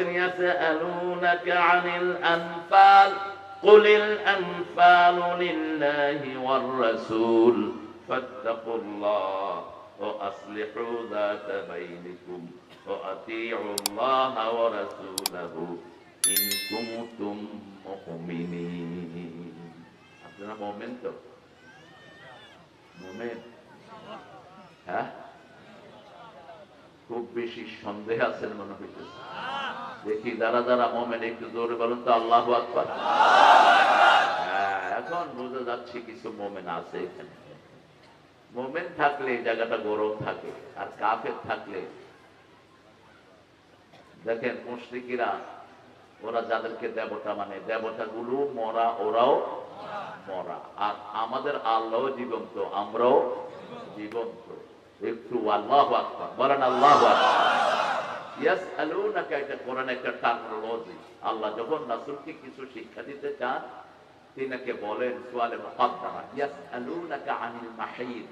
يسألونك عن الأنفال قل الأنفال لله والرسول. فاتقوا الله وأصلحوا ذات بينكم وأطيعوا الله ورسوله إن كنتم مؤمنين. عبدنا مؤمن مؤمن. ها؟ খুব বেশি সন্দেহ আছেন মনে হইতেছে। দেখি যারা যারা মোমেন একটু জোরে বলুন তো আল্লাহ আকবার। হ্যাঁ, এখন বোঝা যাচ্ছে কিছু মোমেন আছে এখানে। মোমেন থাকলে জায়গাটা গরম থাকে আর কাফের থাকলে দেখেন মুশরিকিরা ওরা যাদেরকে দেবতা মানে দেবতাগুলো মরা ওরাও মরা। আর আমাদের আল্লাহ জীবন্ত আমরাও জীবন্ত। আল্লাহ যখন রাসূলকে কিছু শিক্ষা দিতে চান, তিনাকে বলেন সুয়ালে মুকদ্দামা, ইয়াসআলুনাকা আনিল মাহিদ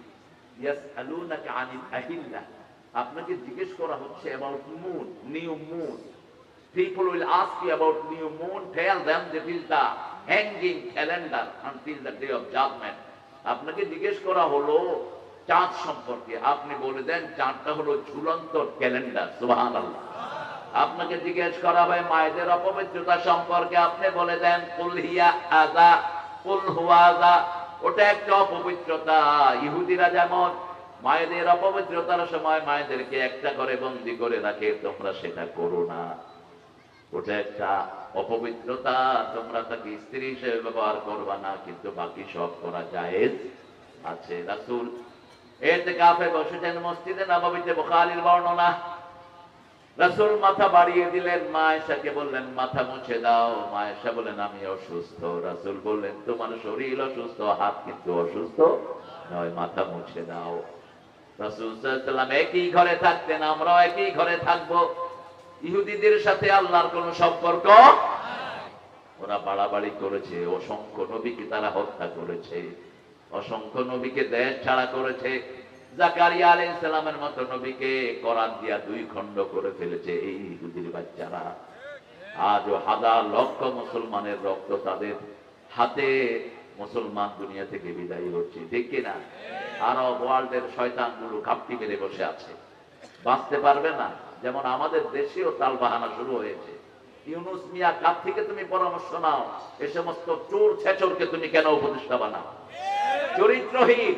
ইয়াসআলুনাকা আনিল আহিল্লা আপনাকে জিজ্ঞেস করা হচ্ছে about moon new moon People will ask you about new moon. Tell them that is the hanging calendar until the day of judgment. আপনাকে জিজ্ঞেস করা হলো চাঁদ সম্পর্কে। আপনি বলে দেন, চাঁদটা হলো ঝুলন্ত ক্যালেন্ডার সুহান আপনাকে জিজ্ঞেস করা হয়, মায়েদের অপবিত্রতা সম্পর্কে আপনি বলে দেন কুলহিয়া আজা কুল হুয়াজা ওটা একটা অপবিত্রতা। ইহুদিরা যেমন মায়েদের অপবিত্রতার সময় মায়েদেরকে একটা করে বন্দি করে রাখে, তোমরা সেটা করো না। ওটা একটা অপবিত্রতা, তোমরা তাকে স্ত্রী হিসেবে ব্যবহার করবা না, কিন্তু বাকি সব করা যায় আছে। রাসূল এতে কাফে বসেছেন মসজিদে নববীতে বর্ণনা। মাথা বাড়িয়ে দিলেন বললেন, মাথা মুছে দাও। আমি অসুস্থ। বললেন, তোমার শরীর অসুস্থ, হাত কিন্তু অসুস্থ নয়, মাথা মুছে দাও। একই ঘরে থাকতেন, আমরাও একই ঘরে থাকব। ইহুদিদের সাথে আল্লাহর কোন সম্পর্ক ওরা বাড়াবাড়ি করেছে, অসংখ্য নবীকে তারা হত্যা করেছে। অসংখ্য নবীকে দেশ ছাড়া করেছে। জাকারিয়া আলাইহিস সালামের মতো নবীকে কোরআন দিয়া দুই খণ্ড করে ফেলেছে এই ইহুদির বাচ্চারা। আজও হাজার লক্ষ মুসলমানের রক্ত তাদের হাতে মুসলমান দুনিয়া থেকে বিদায় হচ্ছে, ঠিক কিনা আরব ওয়ার্ল্ডের শয়তানগুলো ঘাপটি মেরে বসে আছে। বাঁচতে পারবে না, যেমন আমাদের দেশেও তাল বাহানা শুরু হয়েছে। ইউনুস মিয়া, কার থেকে তুমি পরামর্শ নাও? এ সমস্ত চোর ছেচরকে তুমি কেন উপদেষ্টা বানাও? চরিত্রহীন।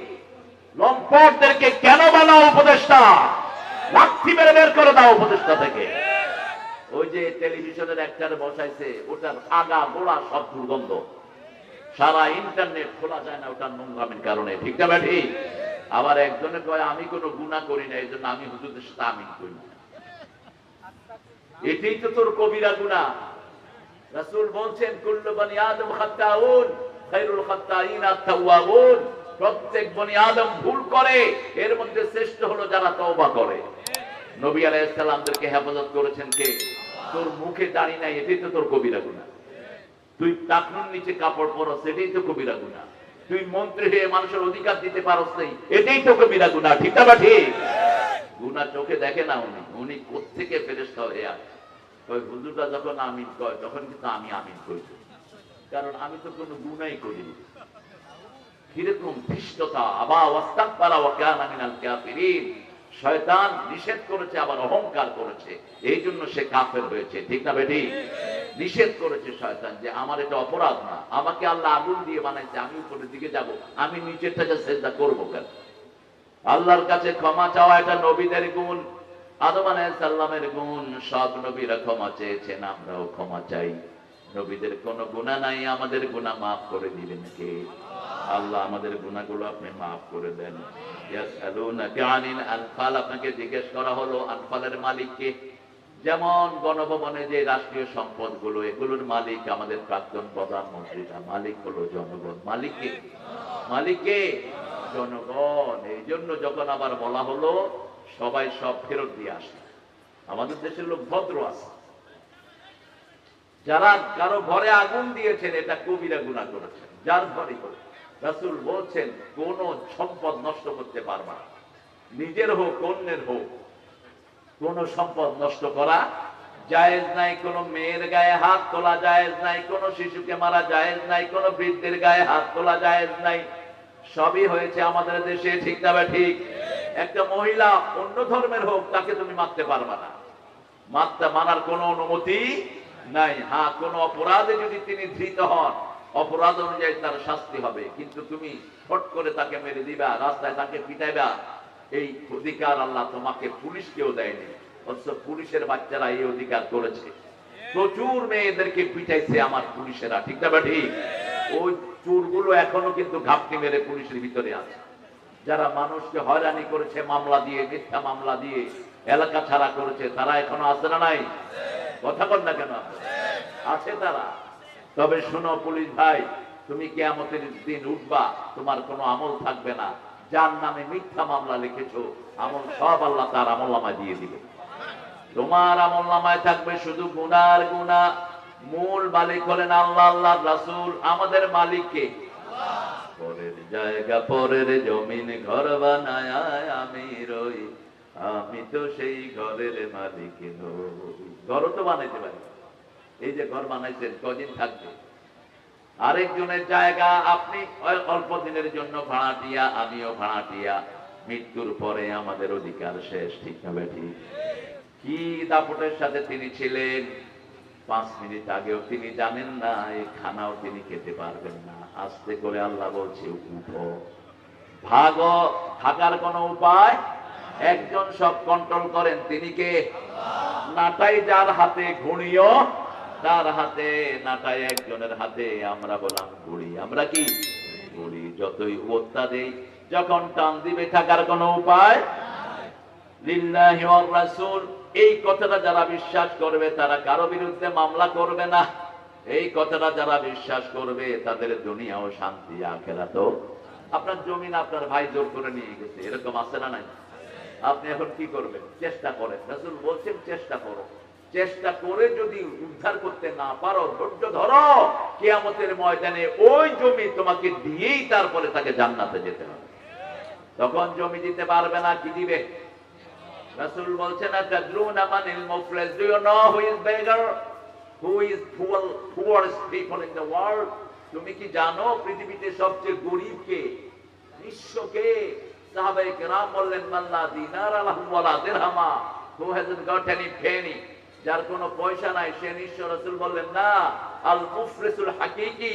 লম্পটদেরকে কেন বানাও উপদেষ্টা? লাঠি মেরে বের করে দাও উপদেষ্টা থেকে। ওই যে টেলিভিশনের একটার বসাইছে, ওটার আগা গোড়া সব দুর্গন্ধ। সারা ইন্টারনেট খোলা যায় না ওটার নোংরামের কারণে, ঠিক না ব্যাঠি আবার একজনে কয়, আমি কোনো গুণা করি না এই জন্য আমি হুজুরদের সাথে আমিন করি না। এটাই তো তোর কবিরা গুণা। রাসূল বলছেন, কুল্লু বনি আদম খাত্তাউন। প্রত্যেক বনি আদম ভুল করে, এর মধ্যে শ্রেষ্ঠ হলো যারা তওবা করে। নবী আলাইহিস সালামদেরকে হেফাজত করেছেন কে? তোর মুখে দাড়ি নাই, এটাই তো তোর কবিরা গুণা তুই টাকনুর নিচে কাপড় পরস, এটাই তো কবিরা গুণা তুই মন্ত্রী হয়ে মানুষের অধিকার দিতে পারস নাই, এটাই তো কবিরা গুণা ঠিক না ঠিক? গুণা চোখে দেখে না উনি উনি কোথেকে ফেরেস্তা হয়ে আসে? হুজুরটা যখন আমিন কয়, তখন কিন্তু আমি আমিন করি কারণ আমি তো কোনো গুণাই করিনি। কীরকম ধৃষ্টতা আবা ওয়াস্তাক পারা ওয়াকানা মিনাল কাফিরিন। শয়তান নিষেধ করেছে, আবার অহংকার করেছে। এই জন্য সে কাফের হয়েছে। ঠিক না বেটি? নিষেধ করেছে শয়তান যে আমার এটা অপরাধ না। আমাকে আল্লাহ আগুন দিয়ে বানাইছে, আমি উপরের দিকে যাব। আমি নিচের থেকে চেষ্টা করব কেন? আল্লাহর কাছে ক্ষমা চাওয়া এটা নবীদের গুণ। আদম আলাইসাল্লামের গুণ, সব নবীরা ক্ষমা চেয়েছেন, আমরাও ক্ষমা চাই। নবীদের কোনো গুণা নাই, আমাদের গুণা মাফ করে দিবেন কে? আল্লাহ আমাদের গুণাগুলো আপনি মাফ করে দেন। আনফাল, আপনাকে জিজ্ঞেস করা হলো আনফালের মালিক কে? যেমন গণভবনে যে রাষ্ট্রীয় সম্পদগুলো, এগুলোর মালিক আমাদের প্রাক্তন প্রধানমন্ত্রীরা মালিক হলো জনগণ। মালিক কে? মালিক কে? জনগণ। এই জন্য যখন আবার বলা হলো, সবাই সব ফেরত দিয়ে আসে। আমাদের দেশের লোক ভদ্র আছে। যারা কারও ঘরে আগুন দিয়েছেন, এটা কবিরা গুণা করেছেন যার ঘরে রাসুল বলছেন, কোন সম্পদ নষ্ট করতে পারবা। নিজের হোক, অন্যের হোক, কোন সম্পদ নষ্ট করা জায়েজ নাই। কোন মেয়ের গায়ে হাত তোলা জায়েজ নাই, কোন শিশুকে মারা জায়েজ নাই, কোন বৃদ্ধের গায়ে হাত তোলা জায়েজ নাই। সবই হয়েছে আমাদের দেশে, ঠিক না বা ঠিক? একটা মহিলা অন্য ধর্মের হোক, তাকে তুমি মারতে পারবে না। মারতে মানার কোনো অনুমতি নাই। হ্যাঁ কোন অপরাধে যদি তিনি ধৃত হন, অপরাধ অনুযায়ী তার শাস্তি হবে। কিন্তু তুমি ফট করে তাকে মেরে দিবা, রাস্তায় তাকে পিটাইবা, এই অধিকার আল্লাহ তোমাকে পুলিশকেও দেয়নি। অথচ পুলিশের বাচ্চারা এই অধিকার করেছে। প্রচুর মেয়েদেরকে পিটাইছে আমার পুলিশেরা, ঠিক না বা ঠিক? ওই চোরগুলো এখনও কিন্তু ঘাপটি মেরে পুলিশের ভিতরে আছে। যারা মানুষকে হয়রানি করেছে, মামলা দিয়ে, মিথ্যা মামলা দিয়ে, এলাকা ছাড়া করেছে, তারা এখনও আছে না নাই? কথা বল না কেন? আছে তারা। তবে শোনো পুলিশ ভাই, তুমি কেয়ামতের দিন উঠবা, তোমার কোনো আমল থাকবে না। যার নামে মিথ্যা মামলা লিখেছো, আমল সব আল্লাহ তার আমল নামায় দিয়ে দিবে। তোমার আমল নামায় থাকবে শুধু গুনার গুনা মূল মালিক হলেন আল্লাহ আল্লাহ রাসূল, আমাদের মালিককে। পরের জায়গা, পরের জমিন ঘর বানায় আমি রই আমি তো সেই ঘরের মালিক ঘরও তো বানাইতে পারি। এই যে ঘর বানাইছেন, কদিন থাকবে? আরেকজনের জায়গা আপনি অল্প দিনের জন্য ভাড়াটিয়া আমিও ভাড়াটিয়া মৃত্যুর পরে আমাদের অধিকার শেষ, ঠিক হবে ঠিক কি দাপটের সাথে তিনি ছিলেন? পাঁচ মিনিট আগেও তিনি জানেন না, এই খানাও তিনি খেতে পারবেন না। আস্তে করে আল্লাহ বলছে, উঠো। ভাগ, থাকার কোন উপায় একজন সব কন্ট্রোল করেন, তিনি কে? নাটাই যার হাতে ঘুড়িও, তার হাতে নাটাই একজনের হাতে আমরা বললাম ঘুড়ি। আমরা কি? ঘুড়ি যতই ওত্তা দেই, যখন টান দিবে থাকার কোনো উপায় লিল্লাহি ওয়ার রাসূল, এই কথাটা যারা বিশ্বাস করবে, তারা কারও বিরুদ্ধে মামলা করবে না। এই কথাটা যারা বিশ্বাস করবে, তাদের দুনিয়াও শান্তি আখেরাতো আপনার জমিন আপনার ভাই জোর করে নিয়ে গেছে, এরকম আছে না নাই? আপনি এখন কি করবেন? চেষ্টা করেন। রাসূল বলছেন, চেষ্টা করো। চেষ্টা করে যদি উদ্ধার করতে না পারো, ধৈর্য ধরো। কিয়ামতের ময়দানে ওই জমি তোমাকে দিয়েই তারপরে তাকে জান্নাতে যেতে হবে। তখন জমি দিতে পারবে না, কি দিবে? রাসূল বলছেন তাদরুনা মানিল মুফলিস? Do you know who is beggar who is poor poorest people in the world তুমি কি জানো পৃথিবীতে সবচেয়ে গরিব কে? নিঃস্ব কে? সাহাবায়ে কেরাম বললেন, মাল্লা দিনার হু পেনি যার কোনো পয়সা নাই, সে নিঃস্ব রাসূল বললেন, না, আল মুফলিসুল হাকিকি।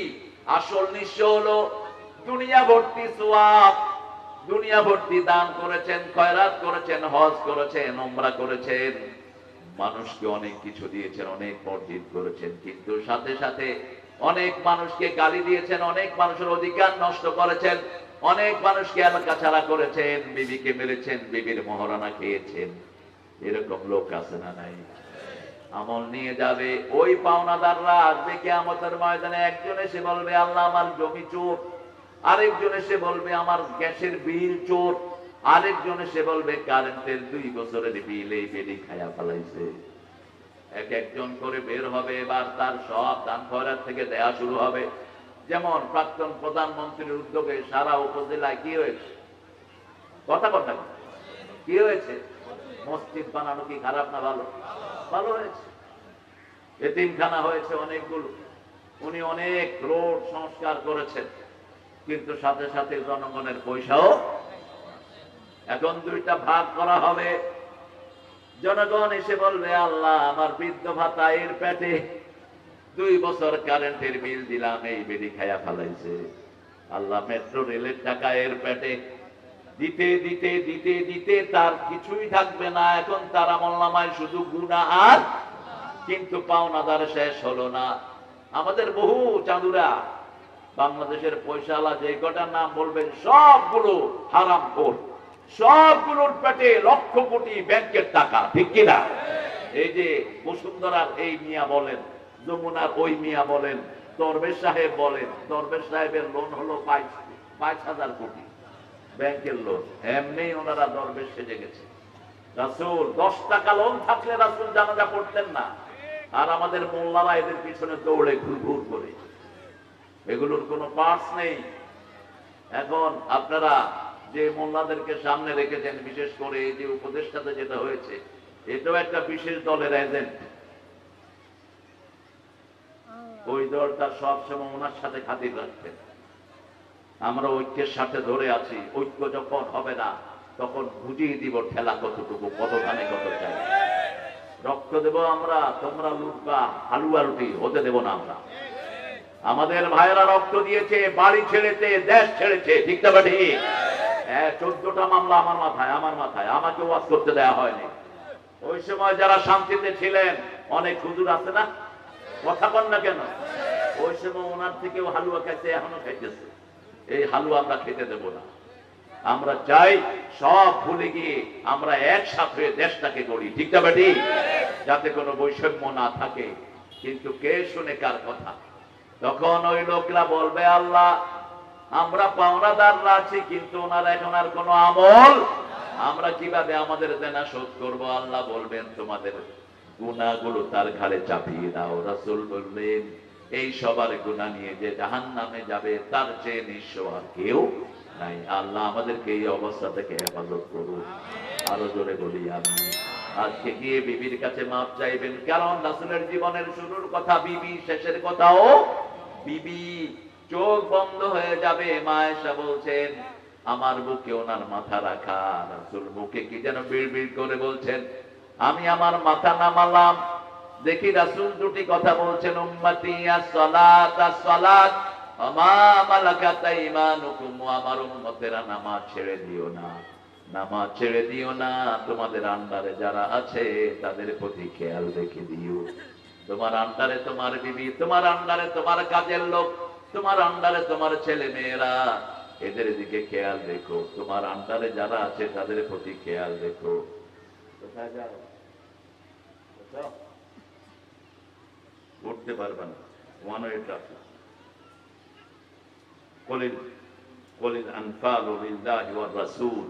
আসল নিঃস্ব হলো দুনিয়া ভর্তি সোয়াব দুনিয়া ভর্তি দান করেছেন, খয়রাত করেছেন, হজ করেছেন ওমরা করেছেন। মানুষকে অনেক কিছু দিয়েছেন, অনেক মসজিদ করেছেন, কিন্তু সাথে সাথে অনেক মানুষকে গালি দিয়েছেন, অনেক মানুষের অধিকার নষ্ট করেছেন। অনেক মানুষকে এলাকা ছাড়া করেছেন? বিবিকে মেরেছেন, বিবির মহারানা খেয়েছেন। এরকম লোক আছে না নাই? আমল নিয়ে যাবে ওই পাওনাদাররা আসবে কে আমাদের ময়দানে। একজন এসে বলবে, আল্লাহ আমার জমি চোর। আরেকজন এসে বলবে, আমার গ্যাসের বিল চোর। আরেকজন এসে বলবে, কারেন্টের দুই বছরের বিল এই বেডি খায়া ফেলাইছে। এক একজন করে বের হবে, এবার তার সব দান খয়রাত থেকে দেয়া শুরু হবে। যেমন প্রাক্তন প্রধানমন্ত্রীর উদ্যোগে সারা উপজেলায় কি হয়েছে? কথা কথা কি হয়েছে? মসজিদ বানানো কি খারাপ না ভালো? ভালো হয়েছে। এতিমখানা হয়েছে অনেকগুলো। উনি অনেক রোড সংস্কার করেছেন। কিন্তু সাথে সাথে জনগণের পয়সাও এখন দুইটা ভাগ করা হবে। জনগণ এসে বলবে, আল্লাহ, আমার বৃদ্ধ ভাতা এর পেটে দুই বছর কারেন্টের বিল দিলাম, এই বেরি খায়া ফেলাইছে। আল্লাহ মেট্রো রেলের টাকা এর পেটে। দিতে দিতে দিতে দিতে তার কিছুই থাকবে না। এখন তার আমল শুধু গুণা আর কিন্তু পাওনাদার শেষ হলো না। আমাদের বহু চাঁদুরা, বাংলাদেশের পয়সালা যে কটার নাম বলবেন, সবগুলো হারাম খোর। সবগুলোর পেটে লক্ষ কোটি ব্যাংকের টাকা, ঠিক কিনা? এই যে বসুন্ধরার এই মিয়া বলেন যমুনার ওই মিয়া বলেন, দরবেশ সাহেব বলেন, দরবেশ সাহেবের লোন হলো বাইশ বাইশ হাজার কোটি। ব্যাংকের লোন এমনি ওনারা দরবেশ সেজে গেছে। রাসুল, দশ টাকা লোন থাকলে রাসুল জানাজা পড়তেন না। আর আমাদের মোল্লারা এদের পিছনে দৌড়ে ঘুর ঘুর করে। এগুলোর কোনো পার্টস নেই। এখন আপনারা যে মোল্লাদেরকে সামনে রেখেছেন, বিশেষ করে এই যে উপদেষ্টাতে যেটা হয়েছে, এটাও একটা বিশেষ দলের এজেন্ট ওই দলটা সবসময় ওনার সাথে খাতির রাখতেন আমরা ঐক্যের সাথে ধরে আছি, ঐক্য যখন হবে না, তখন বুঝিয়ে দিব ঠেলা কতটুকু কত ধানে কত চাই রক্ত দেব আমরা, তোমরা লুটবা, হালুয়া রুটি হতে দেব না আমরা। আমাদের ভাইয়েরা রক্ত দিয়েছে, বাড়ি ছেড়েছে, দেশ ছেড়েছে, ঠিক না হ্যাঁ চোদ্দটা মামলা আমার মাথায় আমার মাথায় আমাকে ওয়াজ করতে দেওয়া হয়নি। ওই সময় যারা শান্তিতে ছিলেন, অনেক হুজুর আছে না? কথা বল না কেন? ওই সময় ওনার থেকেও হালুয়া খাইতে এখনও খাইতেছে এই হালুয়া আমরা খেতে দেব না। আমরা চাই সব ভুলে গিয়ে আমরা একসাথে দেশটাকে গড়ি। ঠিক না বেটি? যাতে কোনো বৈষম্য না থাকে। কিন্তু কে শুনে কার কথা? তখন ওই লোকরা বলবে, আল্লাহ, আমরা পাওনাদাররা আছি, কিন্তু ওনার এখন আর কোনো আমল? আমরা কীভাবে আমাদের দেনা শোধ করব? আল্লাহ বলবেন তোমাদের গুণাগুলো তার ঘাড়ে চাপিয়ে দাও রাসূল বললেন এই সবার গুণা নিয়ে যে জাহান নামে যাবে তার চেয়ে নিঃস্ব আর কেউ নাই। আল্লাহ আমাদেরকে এই অবস্থা থেকে হেফাজত করুন আরও জোরে বলি আমি আজকে গিয়ে বিবির কাছে মাপ চাইবেন। কারণ রাসূলের জীবনের শুরুর কথা বিবি শেষের কথাও? বিবি চোখ বন্ধ হয়ে যাবে মা এসা বলছেন আমার বুকে ওনার মাথা রাখা। রাসুল মুখে কি যেন বিড় বিড় করে বলছেন আমি আমার মাথা নামালাম। দেখি রাসুল দুটি কথা বলছেন, উম্মতি ছেড়ে দিও ছেড়ে দিও খেয়াল রেখে দিও। তোমার তোমার তোমার আন্ডারে তোমার কাজের লোক, তোমার আন্ডারে তোমার ছেলে মেয়েরা এদের দিকে খেয়াল রেখো। তোমার আন্ডারে যারা আছে, তাদের প্রতি খেয়াল রেখো। কোথায় যাও? উঠতে পারবে না। ওয়ান ওয়ে ট্রাফিক কলিল কলিল আনফাল লিল্লাহি ওয়ার রাসূল।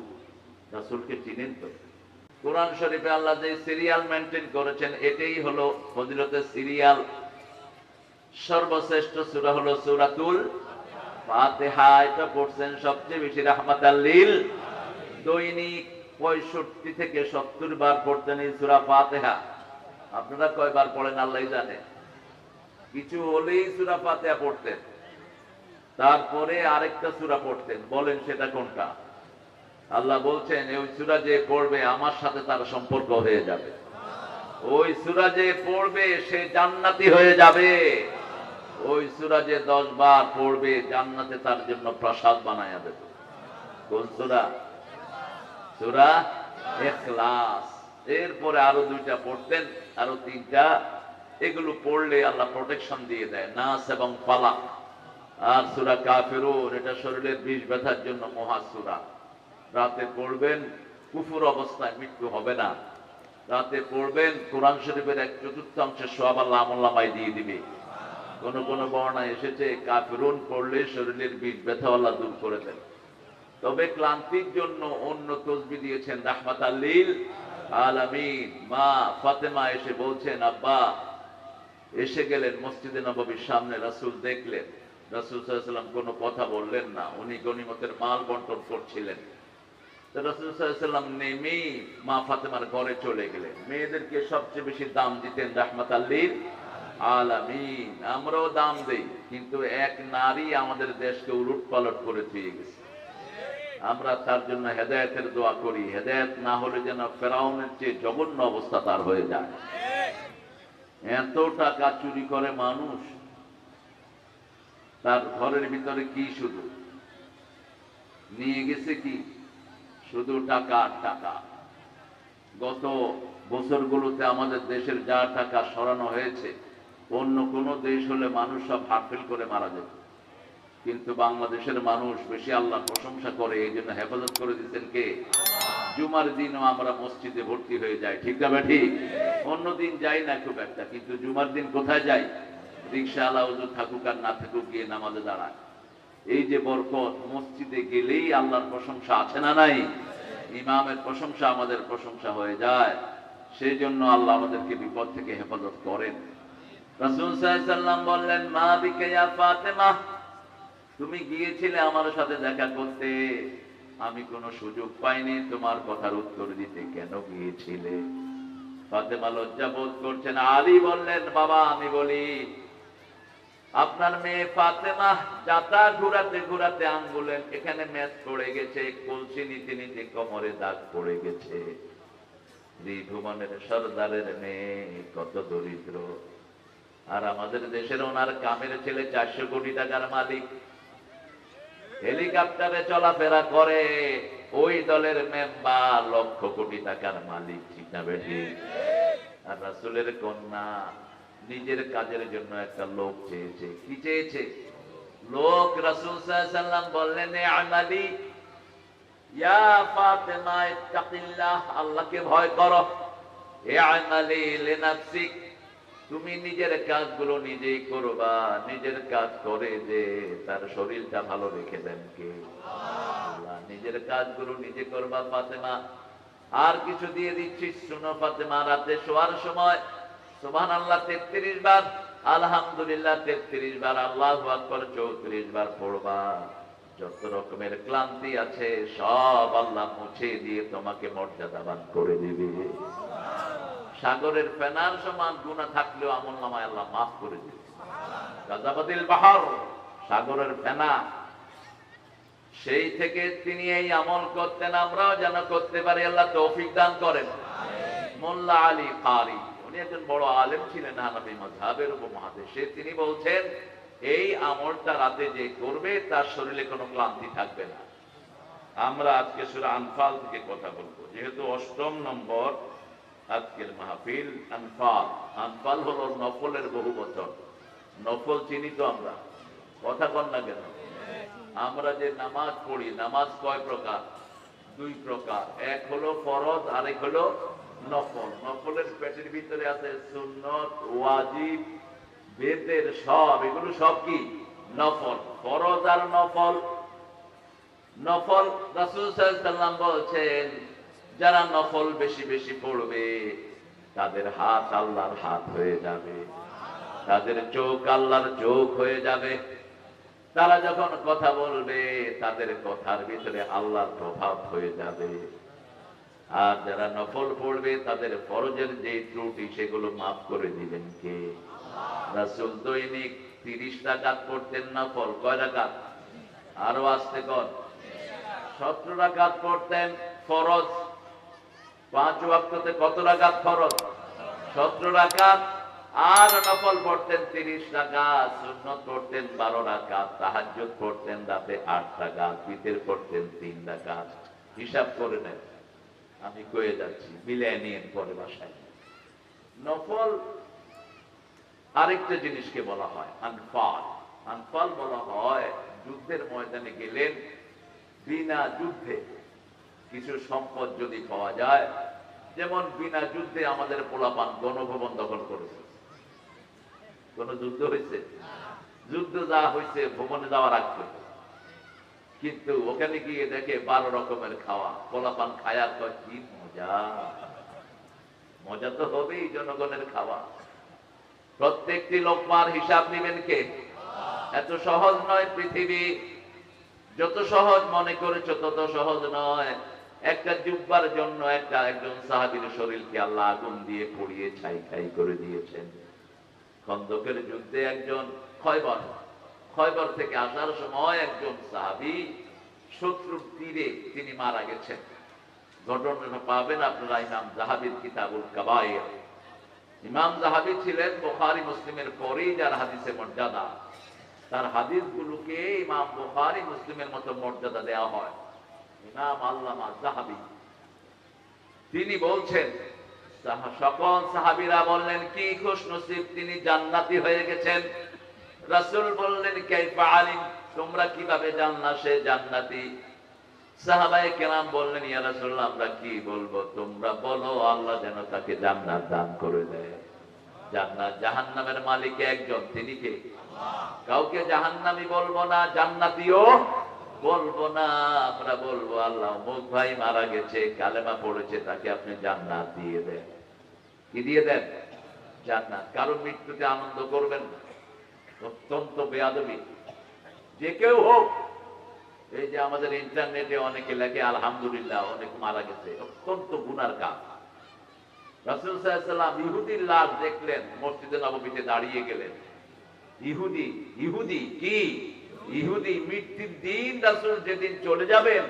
রাসূলকে চিনেন তো? কোরআন শরীফে আল্লাহ যে সিরিয়াল মেনটেন করেছেন, এটাই হলো ফজিলতের সিরিয়াল সর্বশ্রেষ্ঠ সূরা হলো সূরাতুল ফাতিহা। এটা পড়ছেন সবচেয়ে বেশি রাহমাতাল লিল। দৈনিক পঁয়ষট্টি থেকে সত্তর বার পড়তেন এই সূরা ফাতিহা। আপনারা কয়বার পড়েন, আল্লাহ জানে। কিছু হলেই সূরা ফাতিহা পড়তেন। তারপরে আরেকটা সূরা পড়তেন, বলেন সেটা কোনটা? আল্লাহ বলছেন ওই সূরা যে পড়বে, আমার সাথে তার সম্পর্ক হয়ে যাবে। ওই সূরা যে পড়বে, সে জান্নাতি হয়ে যাবে। ওই সূরা যে দশ বার পড়বে, জান্নাতে তার জন্য প্রসাদ বানায় দেবে। কোন সূরা? সূরা এরপরে আরও দুইটা পড়তেন। আরও তিনটা, এগুলো পড়লে আল্লাহ প্রোটেকশন দিয়ে দেয়। নাস এবং ফালাক। আর সূরা কাফিরুন, এটা শরীরের বিষ ব্যথার জন্য মহা সূরা। রাতে পড়বেন, কুফুর অবস্থায় মৃত্যু হবে না। রাতে পড়বেন, কোরআন শরীফের এক চতুর্থাংশের সব আল্লাহ আমল্লামাই দিয়ে দিবে। কোন কোন বর্ণা এসেছে, কাফিরুন পড়লে শরীরের বিষ ব্যথা আল্লাহ দূর করে দেন। তবে ক্লান্তির জন্য অন্য তসবি দিয়েছেন রাহমাত আল্লিল আলামিন, মা ফাতেমা এসে বলছেন, আব্বা, এসে গেলেন মসজিদে নববীর সামনে, রাসূল দেখলেন। রাসূল সাল্লাল্লাহু কোনো কথা বললেন না, উনি গনিমতের মাল বন্টন করছিলেন। রাসূল সাল্লাল্লাহু নেমেই মা ফাতেমার ঘরে চলে গেলেন। মেয়েদেরকে সবচেয়ে বেশি দাম দিতেন রাহমাত আল্লিল আলামিন। আমরাও দাম দেই, কিন্তু এক নারী আমাদের দেশকে উলট পালট করে দিয়ে গেছে। আমরা তার জন্য হেদায়েতের দোয়া করি। হেদায়েত না হলে যেন ফেরাউনের চেয়ে জঘন্য অবস্থা তার হয়ে যায়। এত টাকা চুরি করে মানুষ। তার ঘরের ভিতরে কি শুধু? নিয়ে গেছে কি? শুধু টাকা টাকা। গত বছরগুলোতে আমাদের দেশের যা টাকা সরানো হয়েছে, অন্য কোনো দেশ হলে মানুষ সব হাফিল করে মারা যেত। কিন্তু বাংলাদেশের মানুষ বেশি আল্লাহ প্রশংসা করে, এই জন্য হেফাজত করে দিচ্ছেন কে? জুমার দিনও আমরা মসজিদে ভর্তি হয়ে যাই, ঠিক না ঠিক অন্য দিন যাই না খুব একটা, কিন্তু জুমার দিন কোথায় যাই? রিক্সা আলা হুজুর থাকুক আর না থাকুক, গিয়ে নামাজে দাঁড়ায়। এই যে বরকত, মসজিদে গেলেই আল্লাহর প্রশংসা আছে না নাই? ইমামের প্রশংসা আমাদের প্রশংসা হয়ে যায়। সেই জন্য আল্লাহ আমাদেরকে বিপদ থেকে হেফাজত করেন। রাসূল সাল্লাম বললেন, মা বিকে ফাতেমা? তুমি গিয়েছিলে আমার সাথে দেখা করতে। আমি কোনো সুযোগ পাইনি। তোমার কথার উত্তর দিতে কেন গিয়েছিলে? ফাতেমা লজ্জা বোধ করছেন। আলী বললেন, বাবা, আমি বলি, আপনার মেয়ে ফাতেমা যাতা ঘুরাতে ঘুরাতে আঙ্গুলেন এখানে ম্যাচ পড়ে গেছে, কলসি নিতে নিতে কোমরে দাগ পড়ে গেছে। ত্রিভুবনের সর্দারের মেয়ে কত দরিদ্র। আর আমাদের দেশের ওনার কামের ছেলে চারশো কোটি টাকার মালিক। হেলিকপ্টারে চলাফেরা করে, ওই দলের মেম্বার লক্ষ কোটি টাকার মালিক, ঠিক না বেটি? আর রাসুলের কন্যা নিজের কাজের জন্য একটা লোক চেয়েছে। কি চেয়েছে? লোক রাসুল সাল্লাম বললেন, "এ আমালি ইয়া ফাতেমা, ইত্তাকিল্লাহ, আল্লাহকে ভয় করো। এ আমালি লিনাফসিক তুমি নিজের কাজগুলো নিজেই করবা, নিজের কাজ করে যে তার শরীরটা ভালো রেখে দেন কে। নিজের কাজগুলো নিজে করবা, ফাতেমা। আর কিছু দিয়ে দিচ্ছি, শুনো ফাতেমা, রাতে শোয়ার সময়। সুবহান আল্লাহ তেত্রিশ বার, আলহামদুলিল্লাহ, তেত্রিশ বার, আল্লাহ আকবর, চৌত্রিশ বার পড়বা। যত রকমের ক্লান্তি আছে, সব আল্লাহ মুছে দিয়ে তোমাকে মর্যাদাবান করে দিবে। সাগরের ফেনার সমান গুণা থাকলেও আমল নামায় আল্লাহ মাফ করে দিবে গাজাবাদিল বাহার সাগরের ফেনা। সেই থেকে তিনি এই আমল করতেন আমরাও যেন করতে পারি আল্লাহ তৌফিক দান করেন। মোল্লা আলী কারি উনি একজন বড় আলেম ছিলেন হানাবি মজাবের উপমহাদেশে। তিনি বলছেন এই আমলটা রাতে যে করবে তার শরীরে কোনো ক্লান্তি থাকবে না। আমরা আজকে সুরা আনফাল থেকে কথা বলব। যেহেতু অষ্টম নম্বর আজকের মাহফিল আনফাল। আনফাল হলো নফলের বহু বছর নফল চিনি তো আমরা। কথা কন না কেন? আমরা যে নামাজ পড়ি, নামাজ কয় প্রকার? দুই প্রকার। এক হলো ফরজ, আরেক হলো নফল। নফলের পেটের ভিতরে আছে সুন্নত, ওয়াজিব বেতের সব। এগুলো সব কি? নফল। ফরজ আর নফল। নফল রাসূল সাল্লাম বলছেন যারা নফল বেশি বেশি পড়বে, তাদের হাত আল্লাহর হাত হয়ে যাবে। তাদের চোখ আল্লাহর চোখ হয়ে যাবে। তারা যখন কথা বলবে, তাদের কথার ভিতরে আল্লাহর প্রভাব হয়ে যাবে। আর যারা নফল পড়বে, তাদের ফরজের যে ত্রুটি, সেগুলো মাফ করে দিবেন কে? রাসুল দৈনিক তিরিশ টাকাত পড়তেন নফল। কয় টাকাত আরও আসতে কর। সতেরো রাকাত পড়তেন ফরজ। পাঁচ ওয়াক্ততে কত রাকাত ফরজ? সতেরো রাকাত। আর নফল পড়তেন তিরিশ রাকাত, সুন্নত পড়তেন বারো রাকাত, তাহাজ্জুদ পড়তেন রাতে আট রাকাত বিতের পড়তেন তিন রাকাত। হিসাব করে নেন। আমি কয়ে যাচ্ছি, মিলিয়ে নিয়ে পরে বাসায়। নফল আরেকটা জিনিসকে বলা হয়, আনফাল। আনফাল বলা হয়, যুদ্ধের ময়দানে গেলেন বিনা যুদ্ধে কিছু সম্পদ যদি পাওয়া যায় যেমন বিনা যুদ্ধে আমাদের পোলাপান গণভবন দখল করেছে। কোন যুদ্ধ হয়েছে? যুদ্ধ যা হয়েছে ভবনে যাওয়ার আগে কিন্তু ওখানে গিয়ে দেখে বারো রকমের খাওয়া। পোলাপান খায়ার কয়, কি মজা! মজা তো হবেই জনগণের খাওয়া। প্রত্যেকটি লোকমার হিসাব নেবেন কে? এত সহজ নয় পৃথিবী। যত সহজ মনে করেছ, তত সহজ নয়। একটা জুব্বার জন্য একটা একজন সাহাবীর শরীরকে আল্লাহ আগুন দিয়ে পুড়িয়ে ছাই ছাই করে দিয়েছেন। খন্দকের যুদ্ধে একজন খয়বর খয়বর থেকে আসার সময় একজন সাহাবী শত্রুর তীরে তিনি মারা গেছেন। ঘটনাটা পাবেন আপনারা ইমাম জাহাবির কিতাবুল কাবায়ের। ইমাম জাহাবি ছিলেন বুখারী, মুসলিমের পরেই যার হাদিসে মর্যাদা। তার হাদিসগুলোকে ইমাম বুখারী, মুসলিমের মতো মর্যাদা দেওয়া হয়। ইমাম আল্লামা জাহাবি। তিনি বলছেন সকল সাহাবীরা বললেন, কি খুশ নসিব তিনি জান্নাতি হয়ে গেছেন। রাসূল বললেন, কাইফা আলিম, তোমরা কীভাবে জানলা সে জান্নাতি? সাহাবায়ে কেরাম বললেন, ইয়া রাসূলুল্লাহ, আমরা কি বলব? তোমরা বলো, আল্লাহ যেন তাকে জান্নাত দান করে দেয়। জান্নাত জাহান্নামের মালিক একজন, তিনি কে? কাউকে জাহান্নামি বলব না, জান্নাতিও বলব না, আমরা বলব, আল্লাহ মুখ ভাই মারা গেছে, কালেমা পড়েছে, তাকে আপনি জান্নাত দিয়ে দেন। কি দিয়ে দেন? জান্নাত। কারও মৃত্যুতে আনন্দ করবেন না। অত্যন্ত বেয়াদবি। যে কেউ হোক, এই যে আমাদের ইন্টারনেটে অনেকে লেখে, আলহামদুলিল্লাহ, অনেক মারা গেছে। অত্যন্ত গুনার কাজ। রাসুল সাহেব ইহুদির লাশ দেখলেন, মসজিদে নবমীতে দাঁড়িয়ে গেলেন। ইহুদি ইহুদি কি? ইহুদি মৃত্যুর দিন রাসূল যেদিন চলে যাবেন,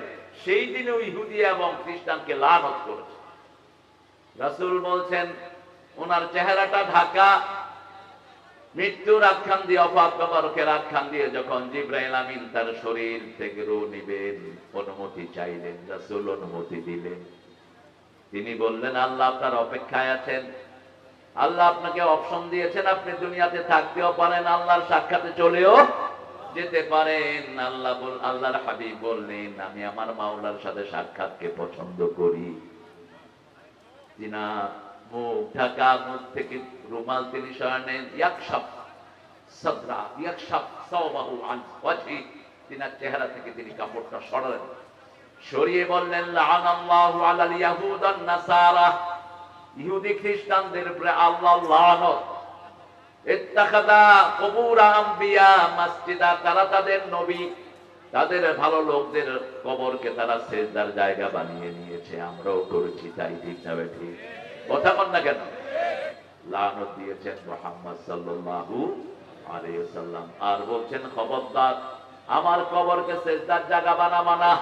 সেই দিনেও ইহুদি এবং খ্রিস্টানকে লানত করেছে। রাসূল বলছেন, ওনার চেহারাটা ঢাকা। মৃত্যুর আখ্যান দিয়ে, অফাত মোবারকের আখ্যান দিয়ে যখন জিব্রাইল আমিন তার শরীর থেকে রু নিবেন, অনুমতি চাইলেন, রাসূল অনুমতি দিলেন। তিনি বললেন, আল্লাহ আপনার অপেক্ষায় আছেন। আল্লাহ আপনাকে অপশন দিয়েছেন, আপনি দুনিয়াতে থাকতেও পারেন, আল্লাহর সাক্ষাতে চলেও যেতে পারেন। আল্লাহ আল্লাহর হাবিব বললেন, আমি আমার মাওলার সাথে সাক্ষাৎকে পছন্দ করি। মুখ ঢাকা, মুখ থেকে রুমাল তিনি চেহারা থেকে তিনি কাপড়টা সরিয়ে বললেন নাসারা ইহুদি খ্রিস্টানদের উপরে আল্লাহ ইত্তাখাদা কবুর আম্বিয়া মাসজিদা তারা তাদের নবী। তাদের ভালো লোকদের কবরকে তারা সেজদার জায়গা বানিয়ে নিয়েছে। আমরাও করেছি, তাই ঠিক ঠিক কথা বল না কেন? লানত দিয়েছেন মোহাম্মদ আর বলছেন, খবরদার, আমার কবরকে সেজদার জায়গা বানাবা না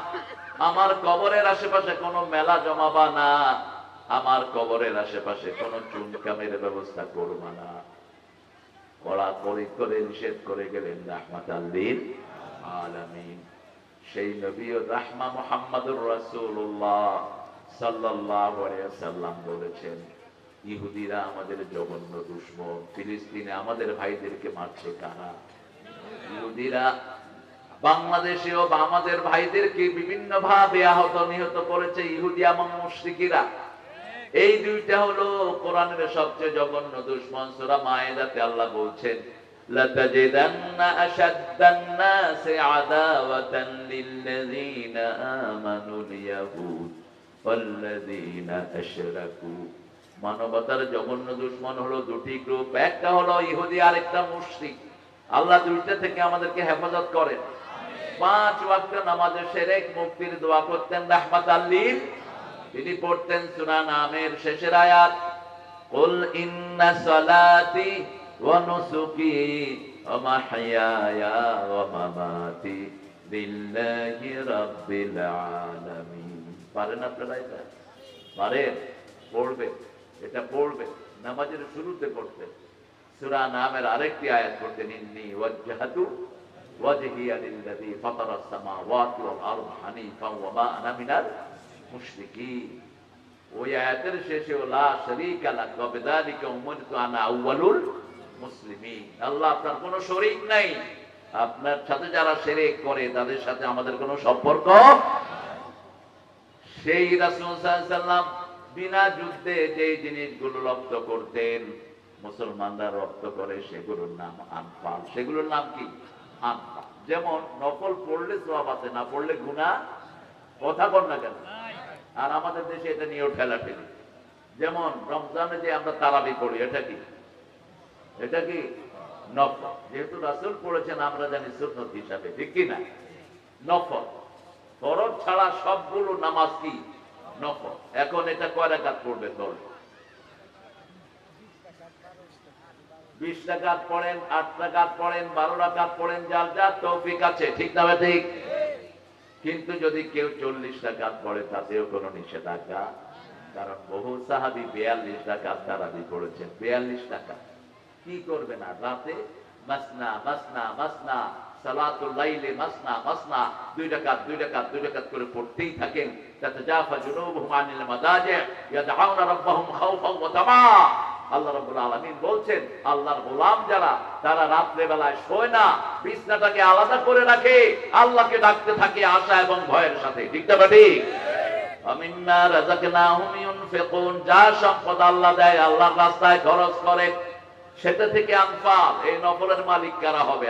আমার কবরের আশেপাশে কোনো মেলা জমাবা না আমার কবরের আশেপাশে কোনো চুনকামের ব্যবস্থা করবা না। কড়া কড়ি করে নিষেধ করে গেলেন রাহমাত আলামিন। সেই নবী রাহমা মুহাম্মাদুর রাসূলুল্লাহ সাল্লাল্লাহু আলাইহি সাল্লাম বলেছেন, ইহুদিরা আমাদের জঘন্য দুশ্মন, ফিলিস্তিনে আমাদের ভাইদেরকে মারছে কারা? ইহুদিরা বাংলাদেশেও বা আমাদের ভাইদেরকে বিভিন্ন ভাবে আহত নিহত করেছে ইহুদি এবং মুশরিকিরা। এই দুইটা হলো কোরআনের সবচেয়ে জঘন্য দুশ্মন সূরা মায়েদাতে আল্লাহ বলছেন لتجدن أشد الناس عداوة للذين آمنوا اليهود والذين أشركوا মানবতার জঘন্য দুশ্মন হলো দুটি গ্রুপ একটা হলো ইহুদি আর একটা মুশরিক আল্লাহ দুইটা থেকে আমাদেরকে হেফাজত করেন পাঁচ ওয়াক্ত নামাজের সেরেক মুক্তির দোয়া করতেন রাহমাত আল্লিল তিনি পড়তেন সূরা নামের শেষের আয়াত, কুল ইন্না সালাতি ওয়া নুসুকি ওয়া মাহইয়ায়া ওয়া মামাতি লিল্লাহি রাব্বিল আলামিন। পারেন আপনারা এটা? পারেন? পড়বে এটা পড়বে নামাজের শুরুতে পড়তেন। সূরা নামের আরেকটি আয়াত করতেন ইন্নী ওয়াজহাতু ওয়াজহিয়া লিল্লাযী ফাতারাস সামাওয়াতি ওয়াল আরদ হানিফা ওয়া মা আনা মিনাল মুশরিকিন ওই আয়াতের শেষে লা শারীকা আনা মুসলিমিন আল্লাহ আপনার কোনো শরীক নাই। আপনার সাথে যারা করে, তাদের সাথে আমাদের কোনো সম্পর্ক সেই রাসূল সাল্লাল্লাহু বিনা যুদ্ধে যে জিনিসগুলো রপ্ত করতেন, মুসলমানরা রপ্ত করে, সেগুলোর নাম আনফাল। সেগুলোর নাম কি? আনফাল। যেমন নকল পড়লে সব আছে, না পড়লে গুণা কথা বল না কেন? আর আমাদের দেশে এটা নিয়েও ঠেলা ফেলি যেমন রমজানে যে আমরা তারাবি পড়ি এটা কি? এটা কি? নফল। যেহেতু রাসুল পড়েছেন, আমরা জানি সুন্নত হিসাবে, ঠিক কি না? নফল। ফরজ ছাড়া সবগুলো নামাজ কি? নফল। এখন এটা কয় রাকাত পড়বে দল বিশ টাকাত পড়েন, আট টাকাত পড়েন, বারো টাকাত পড়েন, যার যার তৌফিক আছে, ঠিক না ঠিক? কিন্তু যদি কেউ চল্লিশ টাকাত পড়ে, তাতেও কোনো নিষেধাজ্ঞা। কারণ বহু সাহাবি বিয়াল্লিশ টাকা তারাবি করেছেন বিয়াল্লিশ টাকা কি করবে না রাতে? মাসনা মাসনা মাসনা, সালাতুল রাকাত রাকাত রাকাত আল্লাহ রাব্বুল আলমিন বলছেন, আল্লাহর গোলাম যারা, তারা রাত্রে বেলায় শোয় না, বিছনাটাকে আলাদা করে রাখে, আল্লাহকে ডাকতে থাকে আশা এবং ভয়ের সাথে। ঠিক না ঠিক আমিন্না যা সম্পদ আল্লাহ দেয়, আল্লাহ রাস্তায় খরচ করে, সেটা থেকে আনফাল, এই নফলের মালিক কারা হবে?